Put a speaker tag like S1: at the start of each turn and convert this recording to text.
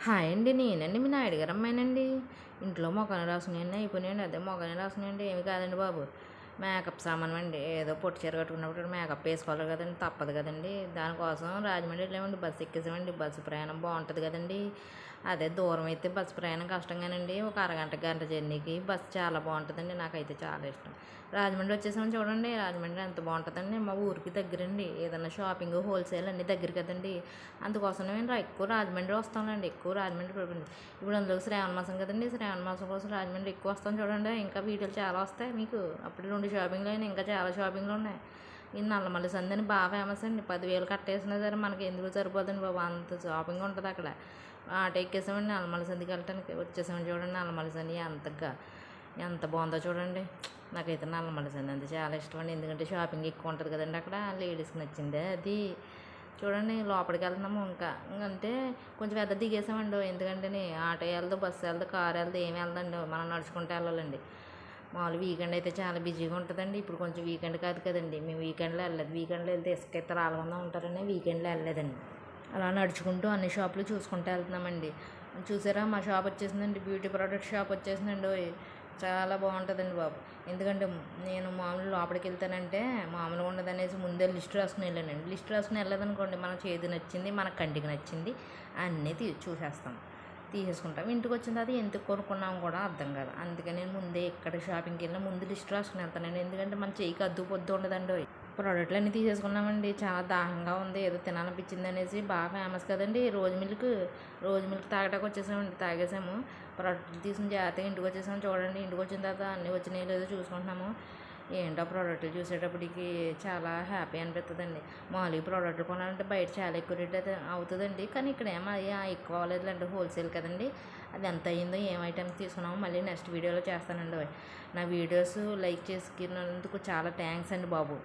S1: Hi అండి నేనండి మీ నాయుడు గారు అమ్మాయినండి. ఇంట్లో మొఖాన్ని రాసుకున్నాయండి అయిపోయినాయండి. అదే మొఖాన్ని రాసుకున్నాయండి ఏమి కాదండి బాబు. మేకప్ సామాన్ అండి. ఏదో పొట్టి చీర కట్టుకున్నప్పుడు మేకప్ వేసుకోవాలి కదండి. తప్పదు కదండి. దానికోసం రాజమండ్రి వెళ్ళామండి. బస్సు ఎక్కేసామండి. బస్సు ప్రయాణం బాగుంటుంది కదండి. అదే దూరం అయితే బస్సు ప్రయాణం కష్టంగానండి. ఒక అరగంట గంట జర్నీకి. బస్సు చాలా బాగుంటుందండి. నాకైతే చాలా ఇష్టం. రాజమండ్రి వచ్చేసామని చూడండి. రాజమండ్రి ఎంత బాగుంటుందండి. మా ఊరికి దగ్గరండి. ఏదైనా షాపింగ్ హోల్సేల్ అన్నీ దగ్గర కదండి. అందుకోసం నేను ఎక్కువ రాజమండ్రి వస్తామండి ఎక్కువ రాజమండ్రి ఇప్పుడు అందులో శ్రావణ మాసం కదండి. శ్రావణ మాసం కోసం రాజమండ్రి ఎక్కువ వస్తాం చూడండి. ఇంకా వీడియోలు చాలా వస్తాయి మీకు. అప్పుడు రెండు షాపింగ్లు అయినా ఇంకా చాలా షాపింగ్లు ఉన్నాయి. ఈ నల్లమల్లి సందని బాగా ఫేమస్ అండి. పదివేలు కట్టేసినా సరే మనకి ఎందుకు సరిపోదండి బాబు? అంత షాపింగ్ ఉంటుంది అక్కడ. ఆటో ఎక్కేసామండి నల్లమల్లి సందికి వెళ్ళటానికి. వచ్చేసాము చూడండి నల్లమల్లి సంది ఎంతగా ఎంత బాగుందో చూడండి. నాకైతే నల్లమల్లి సంది అంత చాలా ఇష్టం అండి. ఎందుకంటే షాపింగ్ ఎక్కువ ఉంటుంది కదండి అక్కడ. లేడీస్కి నచ్చిందే అది. చూడండి లోపలికి వెళ్తున్నాము ఇంకా. అంటే కొంచెం పెద్ద దిగేసామండి. ఎందుకంటే ఆటో వెళ్దు బస్సు వెళ్దు కారు వెళ్దు ఏమి వెళ్దండి? మనం నడుచుకుంటూ వెళ్ళాలండి. మామూలు వీకెండ్ అయితే చాలా బిజీగా ఉంటుందండి. ఇప్పుడు కొంచెం వీకెండ్ కాదు కదండి. మేము వీకెండ్లో వెళ్ళలేదు. వీకెండ్లో వెళ్తే ఇసుక అయితే రాలకుండా ఉంటారని వీకెండ్లో వెళ్ళలేదండి. అలా నడుచుకుంటూ అన్ని షాపులు చూసుకుంటూ వెళ్తున్నామండి. చూసారా? మా షాప్ వచ్చేసిందండి. బ్యూటీ ప్రోడక్ట్ షాప్ వచ్చేసిందండి. చాలా బాగుంటుందండి బాబు. ఎందుకంటే నేను మామూలు లోపలికి వెళ్తానంటే మామూలుగా ఉండదు అనేసి ముందే లిస్ట్ రాసుకుని వెళ్ళానండి. లిస్ట్ రాసుకుని వెళ్ళదనుకోండి మన చేతి నచ్చింది మన కంటికి నచ్చింది అన్నీ తీ చూసేస్తాం. తీసేసుకుంటాం. ఇంటికి వచ్చిన తర్వాత ఎందుకు కొనుక్కున్నాం కూడా అర్థం కాదు. అందుకని నేను ముందే ఎక్కడ షాపింగ్కి వెళ్ళినా ముందు లిస్ట్ రాసుకుని వెళ్తానండి ఎందుకంటే మన చేయికి అద్దు పొద్దు ఉండదండి ప్రోడక్ట్లు అన్నీ తీసేసుకున్నామండి. చాలా దాహంగా ఉంది. ఏదో తినాలనిపించింది అనేసి బాగా ఫేమస్ కదండి. రోజు మిల్క్ రోజు మిల్క్ తాగడానికి వచ్చేసామండి. తాగేసాము. ప్రోడక్ట్లు తీసుకుని జాగ్రత్తగా ఇంటికి వచ్చేసాము చూడండి. ఇంటికి వచ్చిన తర్వాత అన్నీ వచ్చినాయి లేదో చూసుకుంటున్నాము. ఏంటో ప్రోడక్ట్లు చూసేటప్పటికి చాలా హ్యాపీ అనిపిస్తుందండి మామూలుగా ప్రోడక్ట్లు కొనాలంటే బయట చాలా ఎక్కువ రేట్ అయితే అవుతుందండి. కానీ ఇక్కడ ఏమో అది ఎక్కువ అవ్వలేదులేండి హోల్సేల్ కదండి. అది ఎంత అయ్యిందో ఏం ఐటమ్స్ తీసుకున్నామో మళ్ళీ నెక్స్ట్ వీడియోలో చేస్తానండి. నా వీడియోస్ లైక్ చేసుకున్నందుకు చాలా థ్యాంక్స్ అండి బాబు.